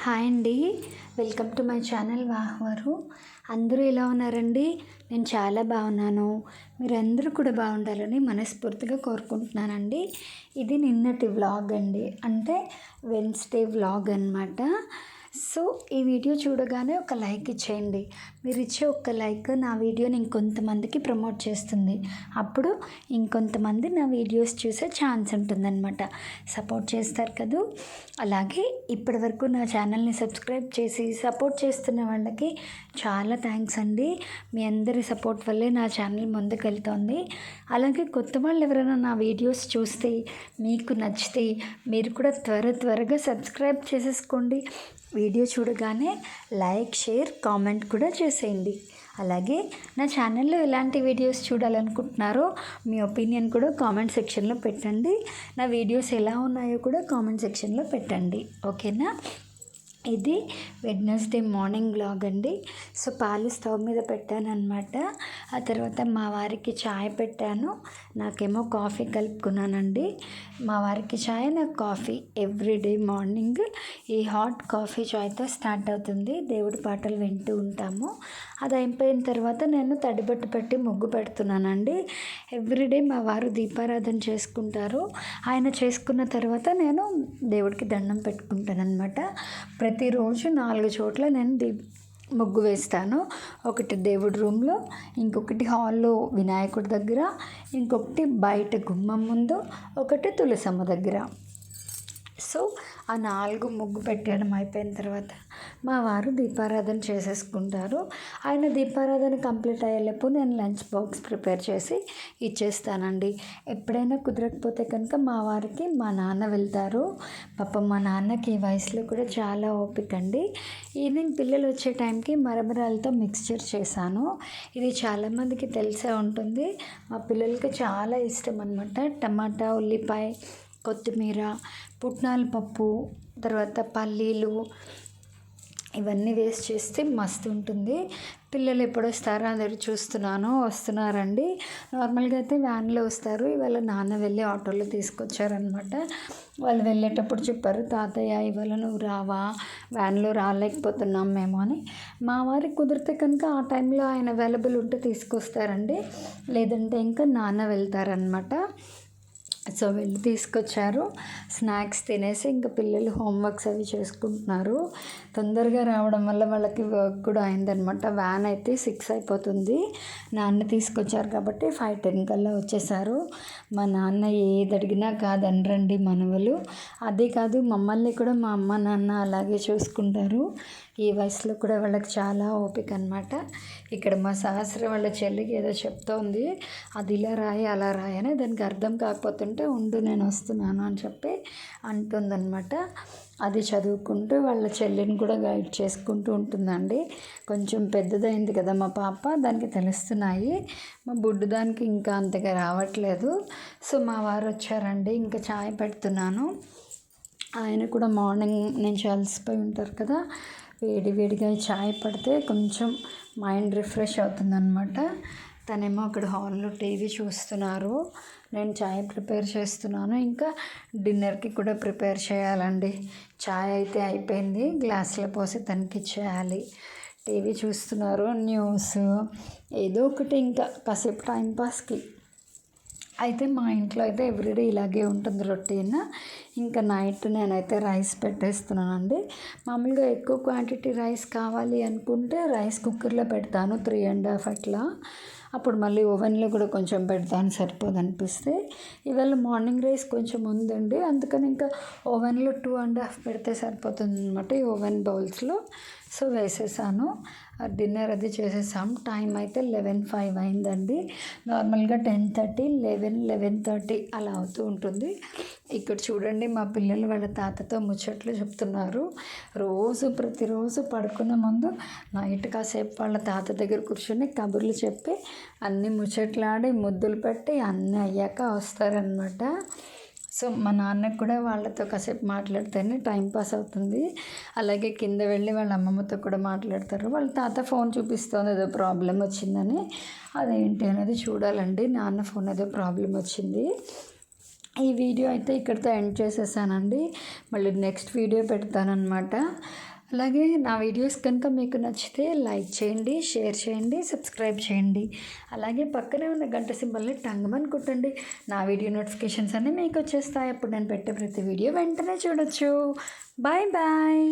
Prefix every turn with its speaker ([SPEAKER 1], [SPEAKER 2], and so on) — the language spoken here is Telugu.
[SPEAKER 1] హాయ్ అండి. వెల్కమ్ టు మై ఛానల్ వాహ్వారు. అందరూ ఎలా ఉన్నారండి? నేను చాలా బాగున్నాను. మీరందరూ కూడా బాగుండాలని మనస్ఫూర్తిగా కోరుకుంటున్నానండి. ఇది నిన్నటి వ్లాగ్ అండి. అంటే వెన్స్డే వ్లాగ్ అనమాట సో ఈ వీడియో చూడగానే ఒక లైక్ ఇచ్చేయండి. మీరు ఇచ్చే ఒక్క లైక్ నా వీడియోని ఇంకొంతమందికి ప్రమోట్ చేస్తుంది. అప్పుడు ఇంకొంతమంది నా వీడియోస్ చూసే ఛాన్స్ ఉంటుందన్నమాట. సపోర్ట్ చేస్తారు కదూ? అలాగే ఇప్పటివరకు నా ఛానల్ని సబ్స్క్రైబ్ చేసి సపోర్ట్ చేస్తున్న వాళ్ళకి చాలా థ్యాంక్స్ అండి. మీ అందరి సపోర్ట్ వల్లే నా ఛానల్ ముందుకెళ్తోంది. అలాగే కొత్త వాళ్ళు ఎవరైనా నా వీడియోస్ చూస్తే మీకు నచ్చితే మీరు కూడా త్వర త్వరగా సబ్స్క్రైబ్ చేసేసుకోండి. వీడియో చూడగానే లైక్ షేర్ కామెంట్ కూడా చేసేయండి. అలాగే నా ఛానల్లో ఎలాంటి వీడియోస్ చూడాలనుకుంటున్నారో మీ ఒపీనియన్ కూడా కామెంట్ సెక్షన్లో పెట్టండి. నా వీడియోస్ ఎలా ఉన్నాయో కూడా కామెంట్ సెక్షన్లో పెట్టండి. ఓకేనా? ఇది వెడ్నెస్డే మార్నింగ్ బ్లాగ్ అండి. సో పాలు స్టవ్ మీద పెట్టాను అనమాట ఆ తర్వాత మా వారికి చాయ్ పెట్టాను. నాకేమో కాఫీ కలుపుకున్నానండి. మా వారికి చాయ్ నాకు కాఫీ ఎవ్రీడే మార్నింగ్. ఈ హాట్ కాఫీ చాయ్తో స్టార్ట్ అవుతుంది. దేవుడి పాటలు వింటూ ఉంటాము. అది అయిపోయిన తర్వాత నేను తడిబట్టు పెట్టి ముగ్గు పెడుతున్నానండి. ఎవ్రీడే మా వారు దీపారాధన చేసుకుంటారు. ఆయన చేసుకున్న తర్వాత నేను దేవుడికి దండం పెట్టుకుంటాను అనమాట ప్రతిరోజు నాలుగు చోట్ల నేను దీ ముగ్గు వేస్తాను. ఒకటి దేవుడి రూమ్లో ఇంకొకటి హాల్లో వినాయకుడి దగ్గర ఇంకొకటి బయట గుమ్మం ముందు ఒకటి తులసమ్మ దగ్గర. సో ఆ నాలుగు ముగ్గు పెట్టడం అయిపోయిన తర్వాత మా వారు దీపారాధన చేసేసుకుంటారు. ఆయన దీపారాధన కంప్లీట్ అయ్యేలోపు నేను లంచ్ బాక్స్ ప్రిపేర్ చేసి ఇచ్చేస్తానండి. ఎప్పుడైనా కుదరకపోతే కనుక మా వారికి మా నాన్న వెళ్తారు. పాపం మా నాన్నకి ఈ వయసులో కూడా చాలా ఓపిక అండి. ఈవినింగ్ పిల్లలు వచ్చే టైంకి మరమరాలతో మిక్స్చర్ చేశాను. ఇది చాలామందికి తెలిసే ఉంటుంది. మా పిల్లలకి చాలా ఇష్టం అనమాట టమాటా ఉల్లిపాయ కొత్తిమీర పుట్నాల పప్పు తర్వాత పల్లీలు ఇవన్నీ వేస్ట్ చేస్తే మస్తు ఉంటుంది. పిల్లలు ఎప్పుడు వస్తారో? అందరు చూస్తున్నాను. వస్తున్నారండి. నార్మల్గా అయితే వ్యాన్లో వస్తారు. ఇవాళ నాన్న వెళ్ళి ఆటోలో తీసుకొచ్చారనమాట వాళ్ళు వెళ్ళేటప్పుడు చెప్పారు తాతయ్య ఇవాళ నువ్వు రావా? వ్యాన్లో రాలేకపోతున్నాం మేము అని. మా వారికి కుదిరితే కనుక ఆ టైంలో ఆయన అవైలబుల్ ఉంటే తీసుకొస్తారండి. లేదంటే ఇంకా నాన్న వెళ్తారనమాట సో వెళ్ళి తీసుకొచ్చారు. స్నాక్స్ తినేసి ఇంకా పిల్లలు హోంవర్క్స్ అవి చేసుకుంటున్నారు. తొందరగా రావడం వల్ల వాళ్ళకి వర్క్ కూడా అయిందనమాట వ్యాన్ అయితే సిక్స్ అయిపోతుంది. నాన్న తీసుకొచ్చారు కాబట్టి ఫైవ్ టెన్ కల్లా వచ్చేసారు. మా నాన్న ఏది అడిగినా కాదనరండి మనవలు. అదే కాదు మమ్మల్ని కూడా మా అమ్మ నాన్న అలాగే చూసుకుంటారు. ఈ వయసులో కూడా వాళ్ళకి చాలా ఓపిక అనమాట ఇక్కడ మా సహస్ర వాళ్ళ చెల్లికి ఏదో చెప్తోంది. అది ఇలా రాయి అలా రాయి అని దానికి అర్థం కాకపోతుంటే అంటే ఉండు నేను వస్తున్నాను అని చెప్పి అంటుందన్నమాట. అది చదువుకుంటూ వాళ్ళ చెల్లిని కూడా గైడ్ చేసుకుంటూ ఉంటుందండి. కొంచెం పెద్దదైంది కదా మా పాప దానికి తెలుస్తున్నాయి. మా బుడ్డు దానికి ఇంకా అంతగా రావట్లేదు. సో మా వారు వచ్చారండి ఇంకా చాయ్ పెడుతున్నాను. ఆయన కూడా మార్నింగ్ నుంచి అలసిపోయి ఉంటారు కదా వేడి వేడిగా చాయ్ పడితే కొంచెం మైండ్ రిఫ్రెష్ అవుతుందన్నమాట. తనేమో అక్కడ హాల్లో టీవీ చూస్తున్నారు. నేను చాయ్ ప్రిపేర్ చేస్తున్నాను. ఇంకా డిన్నర్కి కూడా ప్రిపేర్ చేయాలండి. చాయ్ అయితే అయిపోయింది. గ్లాసులో పోసి తనకి ఇచ్చేయాలి. టీవీ చూస్తున్నారు. న్యూస్ ఏదో ఒకటి ఇంకా కాసేపు టైంపాస్కి అయితే మా ఇంట్లో అయితే ఎవ్రీడే ఇలాగే ఉంటుంది రొటీన్. ఇంకా నైట్ నేనైతే రైస్ పెట్టేస్తున్నానండి. మామూలుగా ఎక్కువ క్వాంటిటీ రైస్ కావాలి అనుకుంటే రైస్ కుక్కర్లో పెడతాను. త్రీ అండ్ హాఫ్ అట్లా. అప్పుడు మళ్ళీ ఓవెన్లో కూడా కొంచెం పెడతాను సరిపోదు అనిపిస్తే ఇవాళ మార్నింగ్ రైస్ కొంచెం ఉందండి. అందుకని ఇంకా ఓవెన్లో టూ అండ్ హాఫ్ పెడితే సరిపోతుంది అనమాట ఈ ఓవెన్ బౌల్స్లో. సో వేసేసాను. డిన్నర్ అది చేసేసాం టైం అయితే లెవెన్ ఫైవ్ అయిందండి. నార్మల్గా ten thirty eleven eleven thirty అలా అవుతూ ఉంటుంది. ఇక్కడ చూడండి మా పిల్లలు వాళ్ళ తాతతో ముచ్చట్లు చెప్తున్నారు. రోజు ప్రతిరోజు పడుకునే ముందు నైట్ కాసేపు వాళ్ళ తాత దగ్గర కూర్చొని కబుర్లు చెప్పి అన్నీ ముచ్చట్లాడి ముద్దులు పెట్టి అన్నీ అయ్యాక వస్తారనమాట సో మా నాన్నకు కూడా వాళ్ళతో కాసేపు మాట్లాడితేనే టైం పాస్ అవుతుంది. అలాగే కింద వెళ్ళి వాళ్ళ అమ్మమ్మతో కూడా మాట్లాడతారు. వాళ్ళ తాత ఫోన్ చూపిస్తోంది ఏదో ప్రాబ్లం వచ్చిందని. అదేంటి అనేది చూడాలండి. నాన్న ఫోన్ ఏదో ప్రాబ్లం వచ్చింది. ఈ వీడియో అయితే ఇక్కడితో ఎండ్ చేసేసానండి. మళ్ళీ నెక్స్ట్ వీడియో పెడతానమాట అలాగే నా వీడియోస్ కనుక మీకు నచ్చితే లైక్ చేయండి షేర్ చేయండి సబ్స్క్రైబ్ చేయండి. అలాగే పక్కనే ఉన్న గంట సింబల్ని టంగమని కుట్టండి. నా వీడియో నోటిఫికేషన్స్ అన్నీ మీకు వచ్చేస్తాయి. అప్పుడు నేను పెట్టే ప్రతి వీడియో వెంటనే చూడొచ్చు. Bye bye.